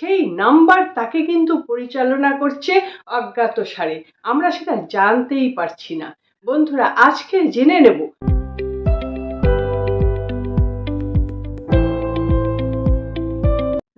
সেই নাম্বার তাকে কিন্তু পরিচালনা করছে অজ্ঞাত সারে। আমরা সেটা জানতেই পারছি না। বন্ধুরা, আজকে জেনে নেব।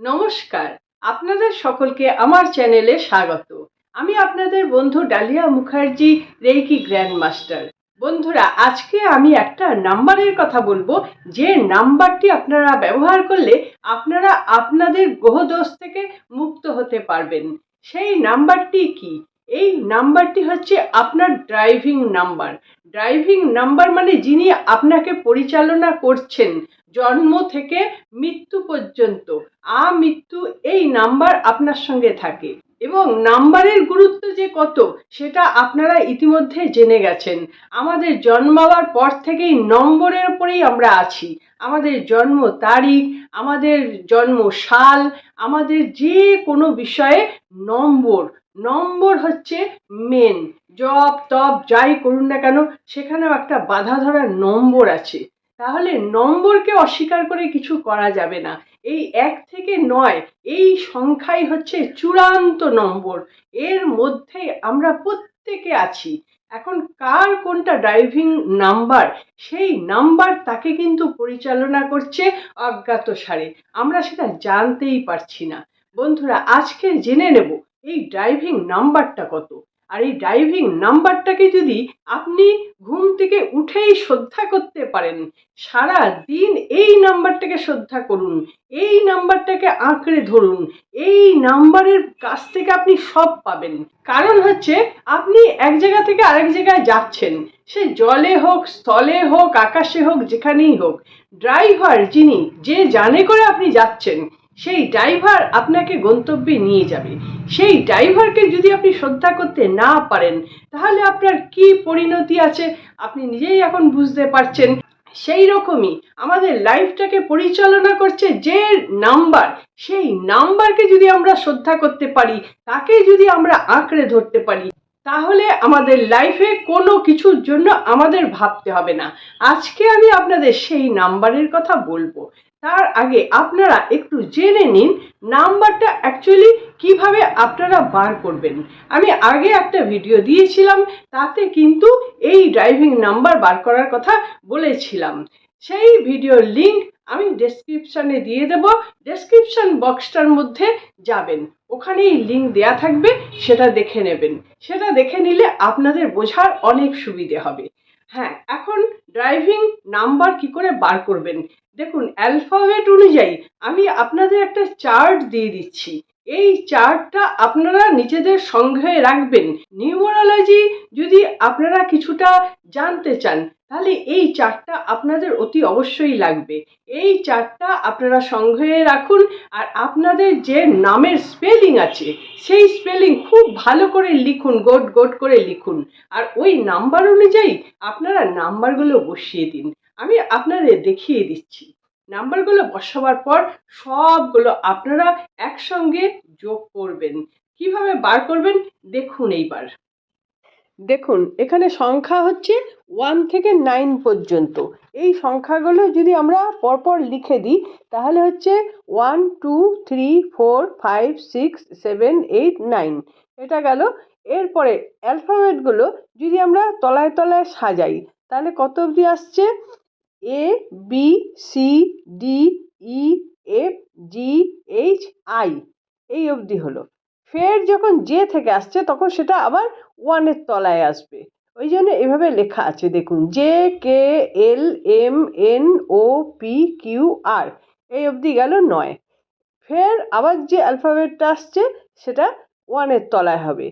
নমস্কার, আপনাদের সকলকে আমার চ্যানেলে স্বাগত। আমি আপনাদের বন্ধু Dalia Mukherjee, reiki grand master বন্ধুরা, আজকে আমি একটা নাম্বারের কথা বলব। যে নাম্বারটি আপনারা ব্যবহার করলে আপনারা আপনাদের গ্রহদোষ থেকে মুক্ত হতে পারবেন। সেই নাম্বারটি কি? এই নাম্বারটি হচ্ছে আপনার ড্রাইভিং নাম্বার। ড্রাইভিং নাম্বার মানে যিনি আপনাকে পরিচালনা করছেন জন্ম থেকে মৃত্যু পর্যন্ত। আমৃত্যু এই নাম্বার আপনার সঙ্গে থাকে। এবং নাম্বারের গুরুত্ব যে কত, সেটা আপনারা ইতিমধ্যে জেনে গেছেন। আমাদের জন্মাবার পর থেকেই নম্বরের উপরেই আমরা আছি। আমাদের জন্ম তারিখ, আমাদের জন্ম সাল, আমাদের যে কোনো বিষয়ে নম্বর। নম্বর হচ্ছে মেন জব তপ যাই করুন না কেন, সেখানেও একটা বাধা ধরার নম্বর আছে। তাহলে নম্বরকে অস্বীকার করে কিছু করা যাবে না। এই এক থেকে নয়, এই সংখ্যাই হচ্ছে চূড়ান্ত নম্বর। এর মধ্যে আমরা প্রত্যেকে আছি। এখন কার কোনটা ড্রাইভিং নাম্বার সেই নাম্বার তাকে কিন্তু পরিচালনা করছে অজ্ঞাত সারে। আমরা সেটা জানতেই পারছি না। বন্ধুরা, আজকে জেনে নেব এই ড্রাইভিং নাম্বারটা কত। আর এই ড্রাইভিং নাম্বারটাকে যদি আপনি ঘুম থেকে উঠেই শ্রদ্ধা করতে পারেন, সারা দিন এই নাম্বারটাকে শ্রদ্ধা করুন, এই নাম্বারটাকে আঁকড়ে ধরুন, এই নাম্বারের কাছ থেকে আপনি সব পাবেন। কারণ হচ্ছে, আপনি এক জায়গা থেকে আরেক জায়গায় যাচ্ছেন, সে জলে হোক, স্থলে হোক, আকাশে হোক, যেখানেই হোক ড্রাইভার যিনি, যে জানে করে আপনি যাচ্ছেন সেই ড্রাইভার আপনাকে গন্তব্যে নিয়ে যাবে। সেই ড্রাইভারকে যদি আপনি শ্রদ্ধা করতে না পারেন, তাহলে আপনার কি পরিণতি আছে? আপনি নিজেই এখন বুঝতে পারছেন। সেই রকমই আমাদের লাইফটাকে পরিচালনা করছে যে নাম্বার, সেই নাম্বারকে যদি আমরা শ্রদ্ধা করতে পারি, তাকে যদি আমরা আঁকড়ে ধরতে পারি, তাহলে আমাদের লাইফে কোনো কিছুর জন্য আমাদের ভাবতে হবে না। আজকে আমি আপনাদের সেই নাম্বারের কথা বলব। তার আগে আপনারা একটু জেনে নিন নাম্বারটা অ্যাকচুয়ালি কীভাবে আপনারা বার করবেন। আমি আগে একটা ভিডিও দিয়েছিলাম, তাতে কিন্তু এই ড্রাইভিং নাম্বার বার করার কথা বলেছিলাম। সেই ভিডিওর লিংক আমি ডেসক্রিপশানে দিয়ে দেব। ডেসক্রিপশন বক্সটার মধ্যে যাবেন। ওখানেই লিংক দেয়া থাকবে, সেটা দেখে নেবেন। সেটা দেখে নিলে আপনাদের বোঝার অনেক সুবিধে হবে। হ্যাঁ এখন ড্রাইভিং নাম্বার কি করে বার করবেন? দেখুন অ্যালফাবেট অনুযায়ী আমি আপনাদের একটা চার্ট দিয়ে দিচ্ছি। এই চার্টটা আপনারা নিজেদের সংগ্রহে রাখবেন। নিউমারোলজি যদি আপনারা কিছুটা জানতে চান, তাহলে এই চার্টটা আপনাদের অতি অবশ্যই লাগবে। এই চার্টটা আপনারা সংগ্রহে রাখুন আর আপনাদের যে নামের স্পেলিং আছে, সেই স্পেলিং খুব ভালো করে লিখুন, গোট গোট করে লিখুন। আর ওই নাম্বার অনুযায়ী আপনারা নাম্বারগুলো বসিয়ে দিন। আমি আপনাদের দেখিয়ে দিচ্ছি। নাম্বারগুলো বসাবার পর সবগুলো আপনারা একসঙ্গে যোগ করবেন। কীভাবে বার করবেন? দেখুন এইবার। দেখুন, এখানে সংখ্যা হচ্ছে ওয়ান থেকে নাইন পর্যন্ত। এই সংখ্যাগুলো যদি আমরা পরপর লিখে দিই, তাহলে হচ্ছে one, two, three, four, five, six, seven, eight, nine. এটা গেল। এরপরে অ্যালফাবেটগুলো যদি আমরা তলায় তলায় সাজাই, তাহলে কত অবধি আসছে? A B C D E F G H I এই অবধি হলো। ফের যখন জে থেকে আসছে, তখন সেটা আবার ওয়ানের তলায় আসবে। ওই জন্য এভাবে লেখা আছে, দেখুন J K L M N O P Q R এই অবধি গেল নয়। ফের আবার যে অ্যালফাবেটটা আসছে, সেটা ওয়ানের তলায় হবে।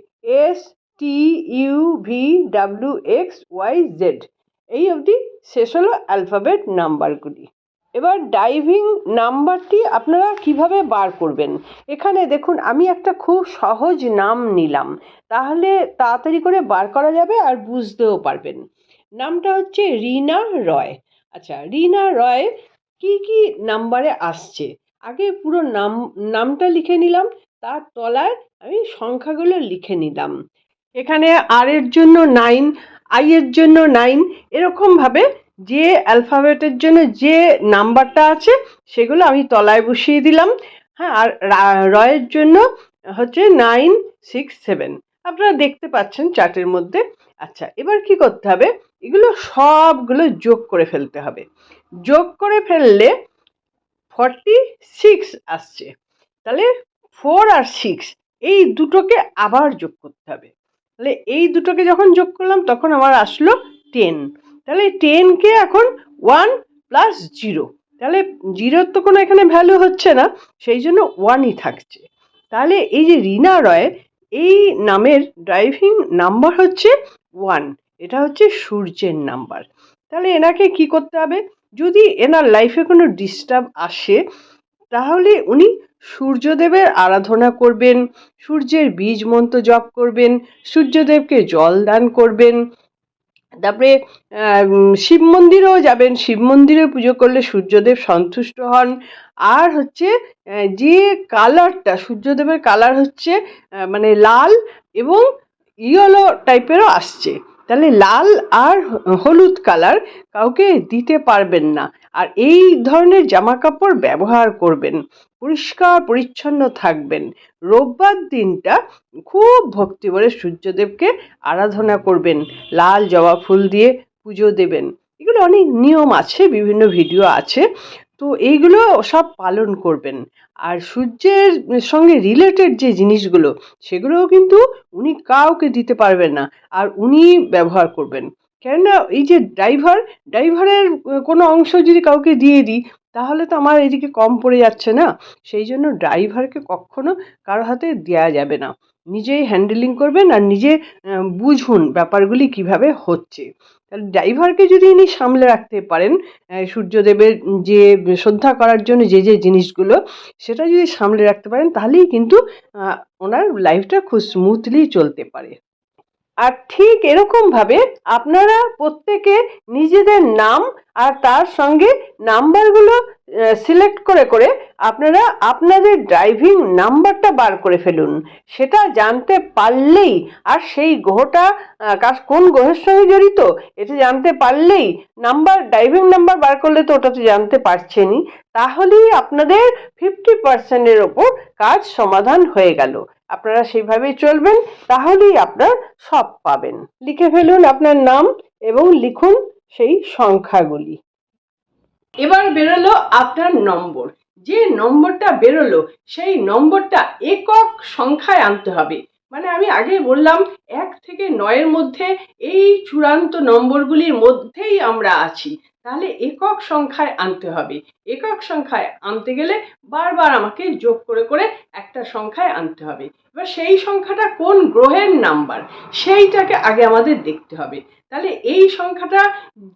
S T U V W X Y Z এই অবধি শেষ হলো অ্যালফাবেট নাম্বারগুলি। এবার ড্রাইভিং নাম্বারটি আপনারা কীভাবে বার করবেন? এখানে দেখুন, আমি একটা খুব সহজ নাম নিলাম। তাহলে তাড়াতাড়ি করে বার করা যাবে আর বুঝতেও পারবেন। নামটা হচ্ছে রিনা রয়। আচ্ছা রিনা রয় কি কি নাম্বারে আসছে? আগে পুরো নাম, নামটা লিখে নিলাম, তার তলায় আমি সংখ্যাগুলো লিখে নিলাম। এখানে আর এর জন্য নাইন আই এর জন্য নাইন এরকমভাবে যে অ্যালফাবেটের জন্য যে নাম্বারটা আছে, সেগুলো আমি তলায় বসিয়ে দিলাম। হ্যাঁ আর রয়ের জন্য হচ্ছে নাইন সিক্স সেভেন আপনারা দেখতে পাচ্ছেন চার্টের মধ্যে। আচ্ছা এবার কি করতে হবে? এগুলো সবগুলো যোগ করে ফেলতে হবে। যোগ করে ফেললে ফর্টি সিক্স আসছে। তাহলে ফোর আর সিক্স এই দুটোকে আবার যোগ করতে হবে। তাহলে এই দুটোকে যখন যোগ করলাম, তখন আমার আসলো টেন তাহলে টেনকে এখন ওয়ান প্লাস জিরো তাহলে জিরোর তো কোনো এখানে ভ্যালু হচ্ছে না, সেই জন্য ওয়ানই থাকছে। তাহলে এই যে রিনা রয়, এই নামের ড্রাইভিং নাম্বার হচ্ছে ওয়ান এটা হচ্ছে সূর্যের নাম্বার তাহলে এনাকে কি করতে হবে? যদি এনার লাইফে কোনো ডিস্টার্ব আসে তাহলে উনি সূর্যদেবের আরাধনা করবেন, সূর্যের বীজ মন্ত্র জপ করবেন, সূর্যদেবকে জল দান করবেন। তারপরে শিব মন্দিরেও যাবেন। শিব মন্দিরে পুজো করলে সূর্যদেব সন্তুষ্ট হন। আর হচ্ছে যে কালারটা, সূর্যদেবের কালার হচ্ছে মানে লাল এবং ইয়েলো টাইপেরও আসছে। তাহলে লাল আর হলুদ কালার কাউকে দিতে পারবেন না। আর এই ধরনের জামা কাপড় ব্যবহার করবেন, পরিষ্কার, পরিচ্ছন্ন থাকবেন। রোববার দিনটা খুব ভক্তি ভরে সূর্যদেবকে আরাধনা করবেন, লাল জবা ফুল দিয়ে পুজো দেবেন। এগুলো অনেক নিয়ম আছে, বিভিন্ন ভিডিও আছে। তো এইগুলো সব পালন করবেন। আর সূর্যের সঙ্গে রিলেটেড যে জিনিসগুলো, সেগুলোও কিন্তু উনি কাউকে দিতে পারবেন না, আর উনি ব্যবহার করবেন। কেননা এই যে ড্রাইভার ড্রাইভারের কোনো অংশ যদি কাউকে দিয়ে দিই, তাহলে তো আমার এদিকে কম পড়ে যাচ্ছে না। সেই জন্য ড্রাইভারকে কখনো কারও হাতে দেওয়া যাবে না। নিজেই হ্যান্ডেলিং করবেন আর নিজে বুঝুন ব্যাপারগুলি কীভাবে হচ্ছে। তাহলে ড্রাইভারকে যদি ইনি সামলে রাখতে পারেন সূর্যদেবের যে শ্রদ্ধা করার জন্য যে যে জিনিসগুলো, সেটা যদি সামলে রাখতে পারেন, তাহলেই কিন্তু ওনার লাইফটা খুব স্মুথলি চলতে পারে। আর ঠিক এরকমভাবে আপনারা প্রত্যেকে নিজেদের নাম আর তার সঙ্গে নাম্বারগুলো সিলেক্ট করে করে আপনারা আপনাদের ড্রাইভিং নাম্বারটা বার করে ফেলুন। সেটা জানতে পারলেই আর সেই গ্রহটা কাজ কোন গ্রহের সঙ্গে জড়িত, এটা জানতে পারলেই নাম্বার ড্রাইভিং নাম্বার বার করলে তো ওটা তো জানতে পারছেনই। তাহলেই আপনাদের ফিফটি পার্সেন্টের ওপর কাজ সমাধান হয়ে গেল। আপনারা সেইভাবেই চলবেন, তাহলেই আপনার সব পাবেন। লিখে ফেলুন আপনার নাম এবং লিখুন সেই সংখ্যাগুলি। এবার বেরোলো আপনার নম্বর। যে নম্বরটা বেরোলো, সেই নম্বরটা একক সংখ্যায় আনতে হবে। মানে আমি আগে বললাম, এক থেকে নয়ের মধ্যে এই চূড়ান্ত নম্বরগুলির মধ্যেই আমরা আছি। তাহলে একক সংখ্যায় আনতে হবে। একক সংখ্যায় আনতে গেলে বারবার আমাকে যোগ করে করে একটা সংখ্যায় আনতে হবে। এবার সেই সংখ্যাটা কোন গ্রহের নাম্বার? সেইটাকে আগে আমাদের দেখতে হবে। তাহলে এই সংখ্যাটা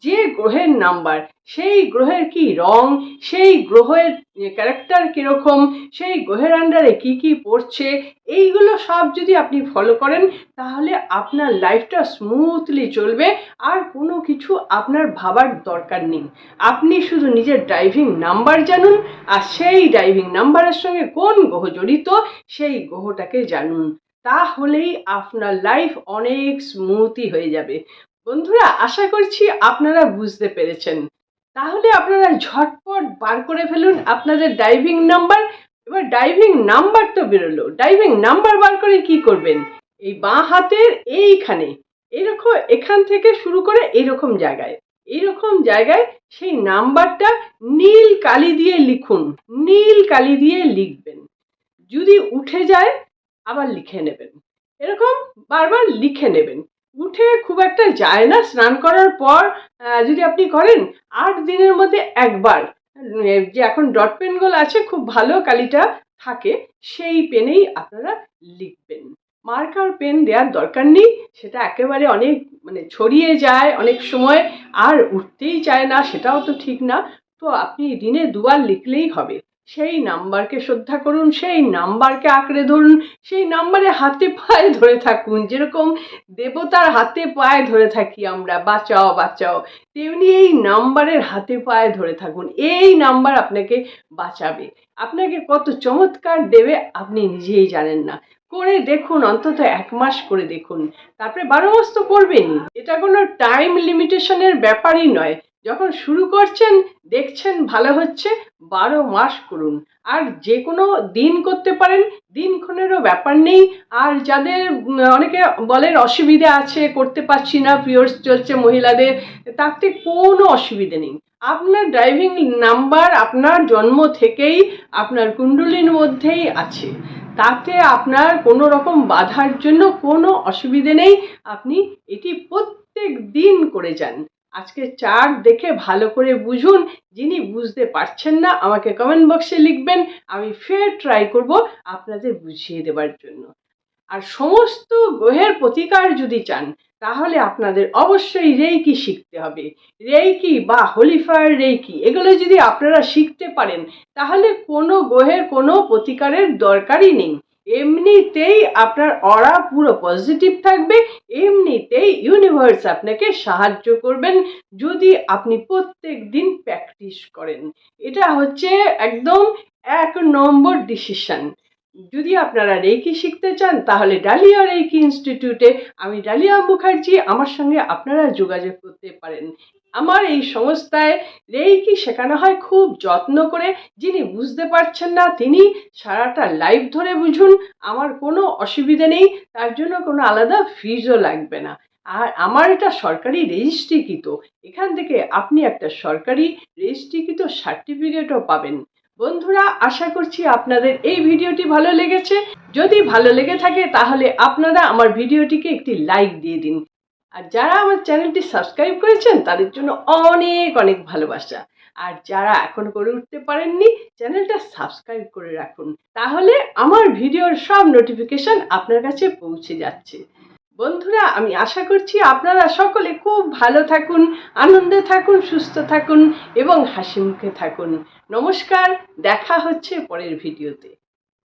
যে গ্রহের নাম্বার, সেই গ্রহের কি রং, সেই গ্রহের ক্যারেক্টার কীরকম, সেই গ্রহের আন্ডারে কি কি পড়ছে, এইগুলো সব যদি আপনি ফলো করেন, তাহলে আপনার লাইফটা স্মুথলি চলবে, আর কোনো কিছু আপনার ভাবার দরকার নেই। আপনি শুধু নিজের ড্রাইভিং নাম্বার জানুন, আর সেই ড্রাইভিং নাম্বারের সঙ্গে কোন গ্রহ জড়িত, সেই গ্রহটাকে জানুন, তাহলেই আপনার লাইফ অনেক স্মুথই হয়ে যাবে। বন্ধুরা, আশা করছি আপনারা বুঝতে পেরেছেন। তাহলে আপনারা ঝটপট বার করে ফেলুন আপনাদের ড্রাইভিং নাম্বার এবার ড্রাইভিং নাম্বার তো বেরোলো। ড্রাইভিং নাম্বার বার করে কি করবেন? এই বাঁ হাতের এইখানে। এরকম এখান থেকে শুরু করে এইরকম জায়গায়। এইরকম জায়গায় সেই নাম্বারটা নীল কালি দিয়ে লিখুন। নীল কালি দিয়ে লিখবেন। যদি উঠে যায় আবার লিখে নেবেন। এরকম বারবার লিখে নেবেন। উঠে খুব একটা যায় না। স্নান করার পর যদি আপনি করেন, আট দিনের মধ্যে একবার যে এখন ডট পেনগুলো আছে, খুব ভালো কালিটা থাকে, সেই পেনেই আপনারা লিখবেন। মার্কার পেন দেওয়ার দরকার নেই। সেটা একেবারে অনেক মানে ছড়িয়ে যায়, অনেক সময় আর উঠতেই চায় না, সেটাও তো ঠিক না। তো আপনি দিনে দুবার লিখলেই হবে। সেই নাম্বারকে শ্রদ্ধা করুন, সেই নাম্বারকে আঁকড়ে ধরুন, সেই নাম্বারে হাতে পায়ে ধরে থাকুন। যেরকম দেবতার হাতে পায়ে ধরে থাকি আমরা, বাঁচাও বাঁচাও। তেমনি এই নাম্বারের হাতে পায়ে ধরে থাকুন, এই নাম্বার আপনাকে বাঁচাবে। আপনাকে কত চমৎকার দেবে আপনি নিজেই জানেন না। করে দেখুন, অন্তত এক মাস করে দেখুন। তারপরে বারো মাস তো করবেনই। এটা কোনো টাইম লিমিটেশনের ব্যাপারই নয়। যখন শুরু করছেন, দেখছেন ভালো হচ্ছে, বারো মাস করুন। আর যে কোনো দিন করতে পারেন দিনক্ষণেরও ব্যাপার নেই। আর যাদের অনেকে বলেন অসুবিধা আছে, করতে পারছি না পিরিয়ডস চলছে মহিলাদের, তাতে কোনো অসুবিধে নেই। আপনার ড্রাইভিং নাম্বার আপনার জন্ম থেকেই আপনার কুণ্ডলির মধ্যেই আছে। তাতে আপনার কোনো রকম বাধার জন্য কোনো অসুবিধে নেই। আপনি এটি প্রত্যেক দিন করে যান। আজকে চার্ট দেখে ভালো করে বুঝুন, যিনি বুঝতে পারছেন না, আমাকে কমেন্ট বক্সে লিখবেন, আমি ফের ট্রাই করব আপনাদের বুঝিয়ে দেওয়ার জন্য। আর সমস্ত গ্রহের প্রতিকার যদি চান, তাহলে আপনাদের অবশ্যই রেইকি শিখতে হবে। রেইকি বা হোলিফায়ার রেইকি, এগুলো যদি আপনারা শিখতে পারেন, তাহলে কোনো গ্রহের কোনো প্রতিকারের দরকারই নেই। এমনিতেই আপনার অরা পুরো পজিটিভ থাকবে, এমনিতেই ইউনিভার্স আপনাকে সাহায্য করবেন যদি আপনি প্রত্যেক দিন প্র্যাকটিস করেন। এটা হচ্ছে একদম এক নম্বর ডিসিশন যদি আপনারা রেইকি শিখতে চান, তাহলে ডালিয়া রেইকি ইনস্টিটিউটে আমি ডালিয়া মুখার্জি, আমার সঙ্গে আপনারা যোগাযোগ করতে পারেন। আমার এই সংস্থায় রেইকি শেখানো হয় খুব যত্ন করে। যিনি বুঝতে পারছেন না, তিনি সারাটা লাইভ ধরে বুঝুন, আমার কোনো অসুবিধা নেই, তার জন্য কোনো আলাদা ফিজও লাগবে না। আর আমার এটা সরকারি রেজিস্ট্রিকৃত, এখান থেকে আপনি একটা সরকারি রেজিস্ট্রিকৃত সার্টিফিকেটও পাবেন। বন্ধুরা, আশা করছি আপনাদের এই ভিডিওটি ভালো লেগেছে। যদি ভালো লেগে থাকে, তাহলে আপনারা আমার ভিডিওটিকে একটি লাইক দিয়ে দিন। আর যারা আমার চ্যানেলটি সাবস্ক্রাইব করেছেন, তাদের জন্য অনেক অনেক ভালোবাসা। আর যারা এখন করে উঠতে পারেননি, চ্যানেলটা সাবস্ক্রাইব করে রাখুন। তাহলে আমার ভিডিওর সব নোটিফিকেশন আপনার কাছে পৌঁছে যাচ্ছে। বন্ধুরা, আমি আশা করছি আপনারা সকলে খুব ভালো থাকুন, আনন্দে থাকুন, সুস্থ থাকুন এবং হাসি মুখে থাকুন। নমস্কার, দেখা হচ্ছে পরের ভিডিওতে।